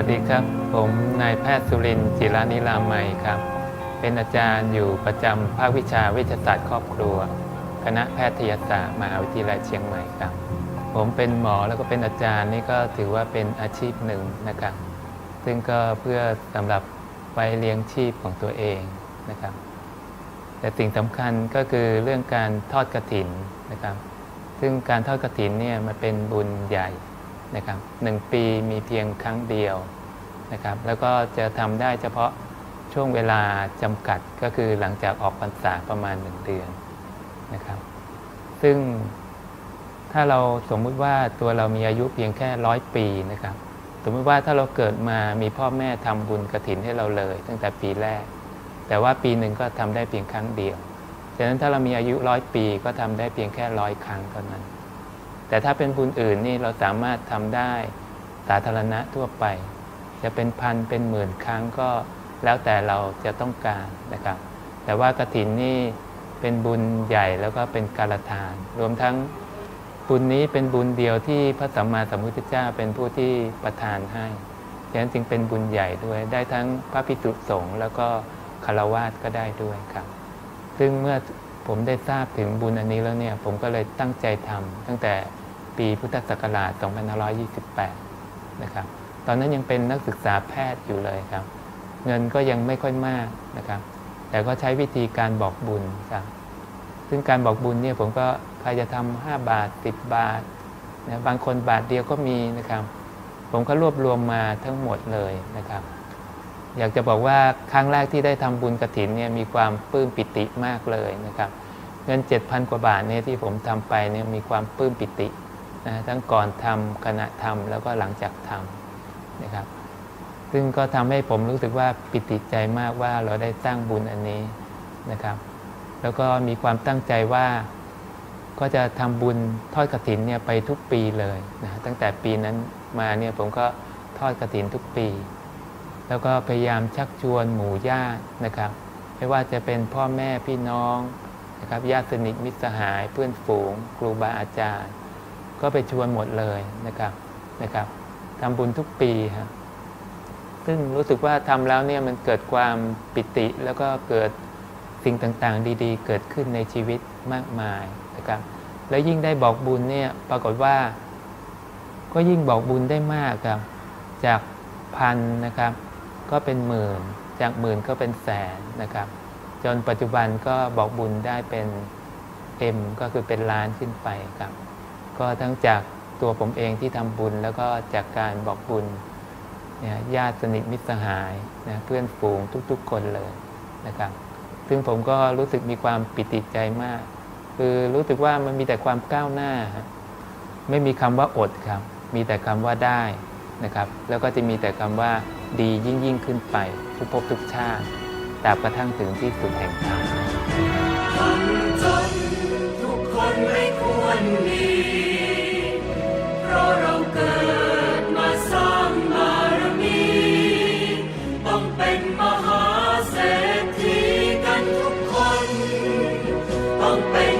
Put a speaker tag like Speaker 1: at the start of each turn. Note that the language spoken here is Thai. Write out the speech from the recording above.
Speaker 1: วัสดีครับ ผมนายแพทย์สุรินทร์จิรานิรามัยครับ เป็นอาจารย์อยู่ประจำภาควิชาเวชศาสตร์ครอบครัว คณะแพทยศาสตร์มหาวิทยาลัยเชียงใหม่ครับ ผมเป็นหมอแล้วก็เป็นอาจารย์นี่ก็ถือว่าเป็นอาชีพหนึ่งนะครับ ซึ่งก็เพื่อสำหรับไวเลี้ยงชีพของตัวเองนะครับ แต่สิ่งสำคัญก็คือเรื่องการทอดกระถินนะครับ ซึ่งการทอดกระถินเนี่ยมันเป็นบุญใหญ่ นะครับหนึ่งปีมีเพียงครั้งเดียวนะครับแล้วก็จะทำได้เฉพาะช่วงเวลาจำกัดก็คือหลังจากออกพรรษาประมาณหนึ่งเดือนนะครับซึ่งถ้าเราสมมุติว่าตัวเรามีอายุเพียงแค่ร้อยปีนะครับสมมติว่าถ้าเราเกิดมามีพ่อแม่ทำบุญกระถินให้เราเลย ตั้งแต่ปีแรก แต่ว่าปีหนึ่งก็ทำได้เพียงครั้งเดียวฉะนั้นถ้าเรามีอายุร้อยปีก็ทำได้เพียงแค่ร้อยครั้งเท่านั้น แต่ถ้าเป็นบุญอื่นนี่เราสามารถทำได้สาธารณะทั่วไป จะเป็นพันเป็นหมื่นครั้งก็แล้วแต่เราจะต้องการนะครับ แต่ว่ากถินนี่เป็นบุญใหญ่แล้วก็เป็นการทาน รวมทั้งบุญนี้เป็นบุญเดียวที่พระสัมมาสัมพุทธเจ้าเป็นผู้ที่ประทานให้ฉะนั้นจึงเป็นบุญใหญ่ด้วยได้ทั้งพระภิกษุสงฆ์แล้วก็คารวาสก็ได้ด้วยครับ ซึ่งเมื่อ ผมได้ทราบถึงบุญอันนี้แล้วเนี่ย ผมก็เลยตั้งใจทำตั้งแต่ปีพุทธศักราช 2528 นะครับ ตอนนั้นยังเป็นนักศึกษาแพทย์อยู่เลยครับ เงินก็ยังไม่ค่อยมากนะครับ แต่ก็ใช้วิธีการบอกบุญครับ ซึ่งการบอกบุญเนี่ยผมก็ใครจะทำ5บาท 10 บาทนะบางคนบาทเดียวก็มีนะครับ ผมก็รวบรวมมาทั้งหมดเลยนะครับ อยากจะบอกว่าครั้งแรกที่ได้ทำบุญกระถินเนี่ยมีความปลื้มปิติมากเลยนะครับเงิน 7,000 กว่าบาทเนี่ยที่ผมทำไปเนี่ยมีความปลื้มปิตินะทั้งก่อนทำขณะทำแล้วก็หลังจากทำนะครับ ซึ่งก็ทำให้ผมรู้สึกว่าปิติใจมากว่าเราได้สร้างบุญอันนี้นะครับ แล้วก็มีความตั้งใจว่าก็จะทำบุญทอดกระถินเนี่ยไปทุกปีเลยนะตั้งแต่ปีนั้นมาเนี่ยผมก็ทอดกระถินทุกปี แล้วก็พยายามชักชวนหมู่ญาตินะครับ ไม่ว่าจะเป็นพ่อแม่พี่น้องนะครับญาติสนิทมิตรสหายเพื่อนฝูงครูบาอาจารย์ ก็ไปชวนหมดเลยนะครับนะครับทำบุญทุกปีครับซึ่งรู้สึกว่าทำแล้วเนี่ยมันเกิดความปิติแล้วก็เกิดสิ่งต่างๆ ดีๆ เกิดขึ้นในชีวิตมากมายนะครับแล้วยิ่งได้บอกบุญเนี่ยปรากฏว่า ก็ยิ่งบอกบุญได้มากครับจากพันนะครับ ก็เป็นหมื่น จากหมื่นก็เป็นแสนนะครับ จนปัจจุบันก็บอกบุญได้เป็นเอ็มก็คือเป็นล้านขึ้นไปครับ ก็ทั้งจากตัวผมเองที่ทำบุญแล้วก็จากการบอกบุญเนี่ยญาติสนิทมิตรสหายนะเพื่อนฝูงทุกๆ คนเลยนะครับ ซึ่งผมก็รู้สึกมีความปิติใจมาก คือรู้สึกว่ามันมีแต่ความก้าวหน้า ไม่มีคำว่าอดครับ มีแต่คำว่าได้นะครับ แล้วก็จะมีแต่คำว่า ดียิ่งยิ่งขึ้นไป ทุกภพทุกชาติตราบกระทั่งถึงที่สุดแห่งธรรม
Speaker 2: ทุกคนไม่ควรมีเพราะเราเกิดมาสร้างบารมี ต้องเป็นมหาเศรษฐีกันทุกคน ต้องเป็น